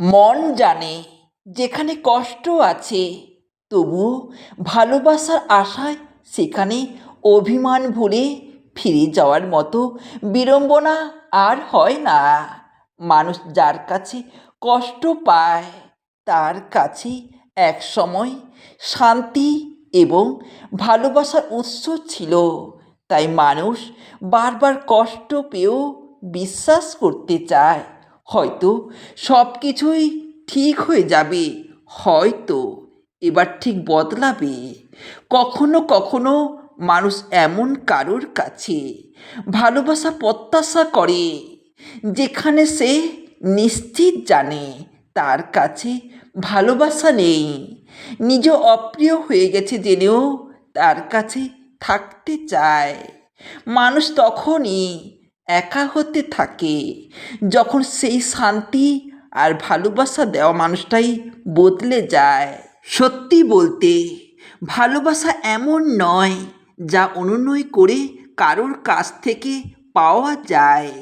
মন জানে যেখানে কষ্ট আছে, তবু ভালোবাসার আশায় সেখানে অভিমান ভুলে ফিরে যাওয়ার মতো বিড়ম্বনা আর হয় না। মানুষ যার কাছে কষ্ট পায়, তার কাছে এক সময় শান্তি এবং ভালোবাসার উৎস ছিল। তাই মানুষ বারবার কষ্ট পেয়েও বিশ্বাস করতে চায়। হয়তো সব কিছুই ঠিক হয়ে যাবে, হয়তো এবার ঠিক বদলাবে। কখনো কখনো মানুষ এমন কারোর কাছে ভালোবাসা, প্রত্যাশা করে যেখানে সে নিশ্চিত জানে তার কাছে ভালোবাসা নেই। নিজ অপ্রিয় হয়ে গেছে জেনেও তার কাছে থাকতে চায়। মানুষ তখনই একা হতে থাকে। যখন সেই শান্তি আর ভালোবাসা দেওয়া মানুষটাই বদলে যায়। সত্যি বলতে, ভালোবাসা এমন নয় যা অনুনয় করে কারোর কাছ থেকে পাওয়া যায়,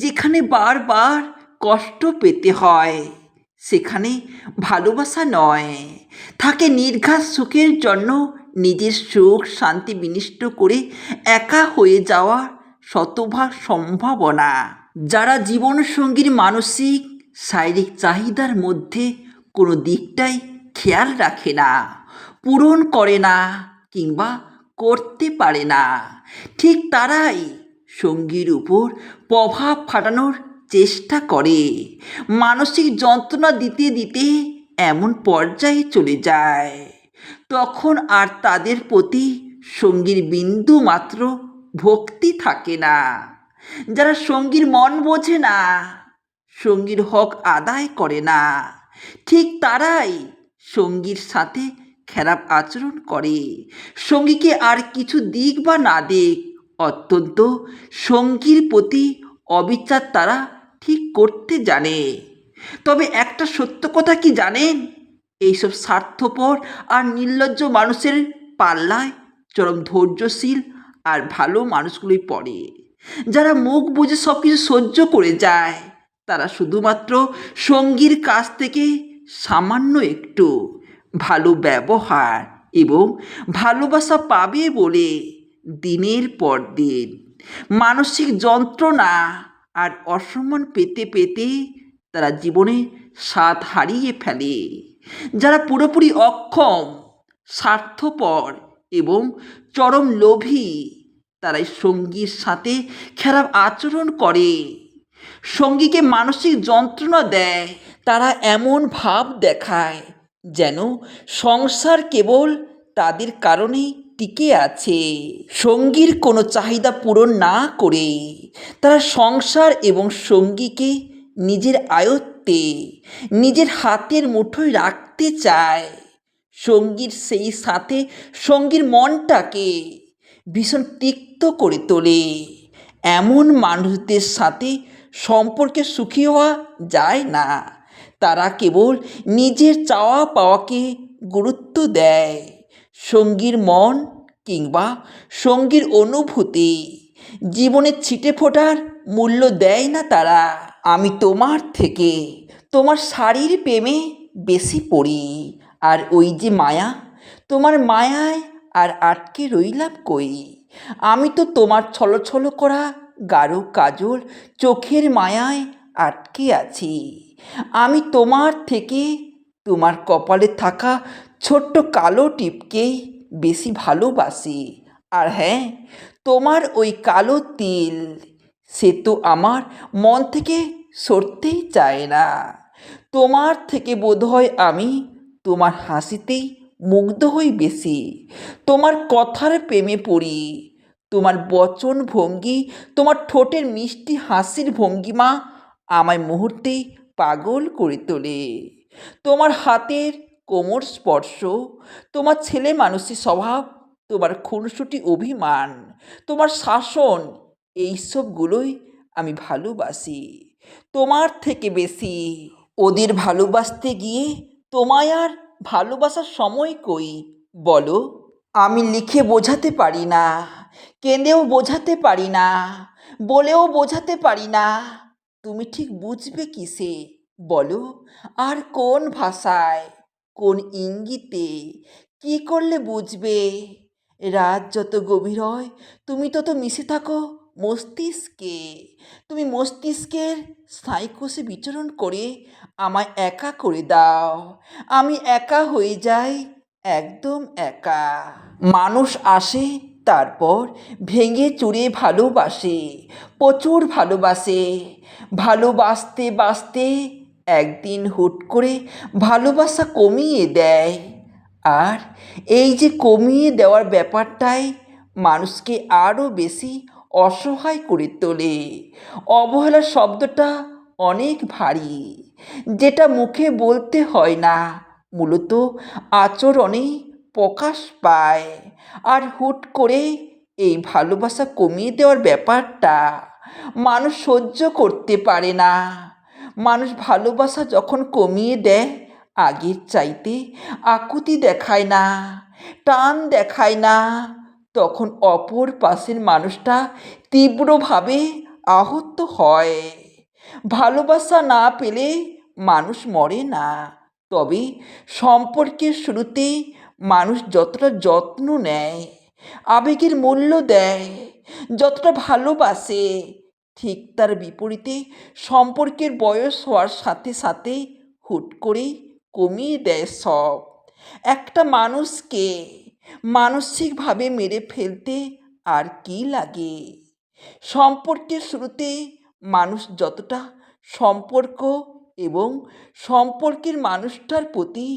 যেখানে বারবার কষ্ট পেতে হয়। সেখানে ভালোবাসা নয়, থাকে নির্ঘাত সুখের জন্য নিজের সুখ শান্তি বিনিষ্ট করে একা হয়ে যাওয়া শতভাগ সম্ভাবনা। যারা জীবনসঙ্গীর মানসিক, শারীরিক চাহিদার মধ্যে কোনো দিকটাই খেয়াল রাখে না, পূরণ করে না কিংবা করতে পারে না, ঠিক তারাই সঙ্গীর উপর প্রভাব ফাটানোর চেষ্টা করে। মানসিক যন্ত্রণা দিতে দিতে এমন পর্যায়ে চলে যায়, তখন আর তাদের প্রতি সঙ্গীর বিন্দু মাত্র ভক্তি থাকে না। যারা সঙ্গীর মন বোঝে না, সঙ্গীর হক আদায় করে না। ঠিক তারাই সঙ্গীর সাথে খারাপ আচরণ করে। সঙ্গীকে আর কিছু দিক বা না দিক, অত্যন্ত সঙ্গীর প্রতি অবিচার তারা ঠিক করতে জানে। তবে একটা সত্য কথা কি জানেন? এইসব স্বার্থপর আর নির্লজ্জ মানুষের পাল্লায় চরম ধৈর্যশীল আর ভালো মানুষগুলোই পড়ে। যারা মুখ বুঝে সব কিছু সহ্য করে যায়, তারা শুধুমাত্র সঙ্গীর কাছ থেকে সামান্য একটু ভালো ব্যবহার এবং ভালোবাসা পাবে বলে দিনের পর দিন। মানসিক যন্ত্রণা আর অসম্মান পেতে পেতে তারা জীবনে স্বাদ হারিয়ে ফেলে। যারা পুরোপুরি অক্ষম, স্বার্থপর এবং চরম লোভী তারাই সঙ্গীর সাথে খারাপ আচরণ করে। সঙ্গীকে মানসিক যন্ত্রণা দেয়। তারা এমন ভাব দেখায় যেন সংসার কেবল তাদের কারণেই টিকে আছে। সঙ্গীর কোনো চাহিদা পূরণ না করে তারা সংসার এবং সঙ্গীকে নিজের আয়ত্তে, নিজের হাতের মুঠোয় রাখতে চায়। সঙ্গীর সেই সাথে সঙ্গীর মনটাকে ভীষণ তিক্ত করে তোলে। এমন মানুষদের সাথে সম্পর্কে সুখী হওয়া যায় না। তারা কেবল নিজের চাওয়া পাওয়াকে গুরুত্ব দেয়। সঙ্গীর মন কিংবা সঙ্গীর অনুভূতি জীবনের ছিটে ফোটার মূল্য দেয় না তারা। আমি তোমার থেকে তোমার শাড়ির প্রেমে বেশি পড়ি। আর ওই যে মায়া, তোমার মায়ায় আর আটকে রইলাম কই? আমি তো তোমার ছলছল করা গাঢ় কাজল চোখের মায়ায় আটকে আছি। আমি তোমার থেকে তোমার কপালে থাকা ছোট্ট কালো টিপকেই বেশি ভালোবাসি। আর হ্যাঁ তোমার ওই কালো তিল, সে তো আমার মন থেকে সরতেই চায় না। তোমার থেকে বোধহয় আমি তোমার হাসিতেই মুগ্ধ হই বেশি। তোমার কথার প্রেমে পড়ি তোমার বচন ভঙ্গি, তোমার ঠোঁটের মিষ্টি হাসির ভঙ্গিমা আমায় মুহূর্তেই পাগল করে তোলে। তোমার হাতের কোমর স্পর্শ, তোমার ছেলে মানুষের স্বভাব, তোমার খুনসুটি অভিমান, তোমার শাসন, এইসবগুলোই আমি ভালোবাসি। তোমার থেকে বেশি ওদের ভালোবাসতে গিয়ে তোমায় আর ভালোবাসার সময় কই বলো? আমি লিখে বোঝাতে পারি না। কেঁদেও বোঝাতে পারি না, বলেও বোঝাতে পারি না। তুমি ঠিক বুঝবে কিসে? বলো, আর কোন ভাষায়? কোন ইঙ্গিতে? কি করলে বুঝবে? রাত যত গভীর হয়, তুমি তত মিশে থাকো মস্তিষ্কে। তুমি মস্তিষ্কের সাইকোসে বিচরণ করে আমায় একা করে দাও। আমি একা হয়ে যাই, একদম একা। মানুষ আসে তারপর ভেঙে চুরে ভালোবাসে, প্রচুর ভালোবাসে। ভালোবাসতে বাসতে একদিন হুট করে ভালোবাসা কমিয়ে দেয়। আর এই যে কমিয়ে দেওয়ার ব্যাপারটাই মানুষকে আরও বেশি অসহায় করে তোলে। অবহেলা শব্দটা অনেক ভারী, যেটা মুখে বলতে হয় না। মূলত আচরণেই প্রকাশ পায়। আর হুট করে এই ভালোবাসা কমিয়ে দেওয়ার ব্যাপারটা মানুষ সহ্য করতে পারে না। মানুষ ভালোবাসা যখন কমিয়ে দেয়, আগের চাইতে আকুতি দেখায় না, টান দেখায় না। তখন অপর পাশের মানুষটা তীব্রভাবে আহত হয়। ভালোবাসা না পেলে মানুষ মরে না। তবে সম্পর্কের শুরুতে মানুষ যতটা যত্ন নেয়, আবেগের মূল্য দেয়, যতটা ভালোবাসে, ঠিক তার বিপরীতে সম্পর্কের বয়স হওয়ার সাথে সাথে হুট করেই কমিয়ে দেয় সব। একটা মানুষকে মানসিকভাবে মেরে ফেলতে আর কি লাগে? সম্পর্কের শুরুতে মানুষ যতটা সম্পর্ক এবং সম্পর্কের মানুষটার প্রতি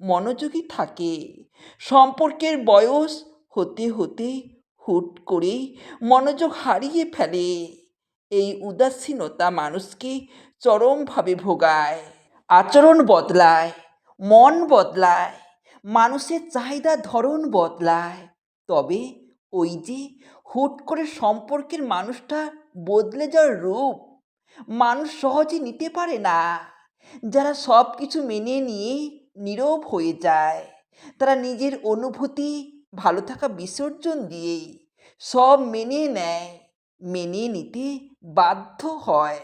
মনোযোগী থাকে সম্পর্কের বয়স হতে হতে হুট করেই মনোযোগ হারিয়ে ফেলে। এই উদাসীনতা মানুষকে চরমভাবে ভোগায়, আচরণ বদলায়, মন বদলায়, মানুষের চাহিদা ধরন বদলায়। তবে ওই যে হুট করে সম্পর্কের মানুষটা বদলে যাওয়ার রূপ, মানুষ সহজে নিতে পারে না। যারা সব কিছু মেনে নিয়ে নীরব হয়ে যায়। তারা নিজের অনুভূতি ভালো থাকা বিসর্জন দিয়েই সব মেনে নেয় মেনে নিতে বাধ্য হয়।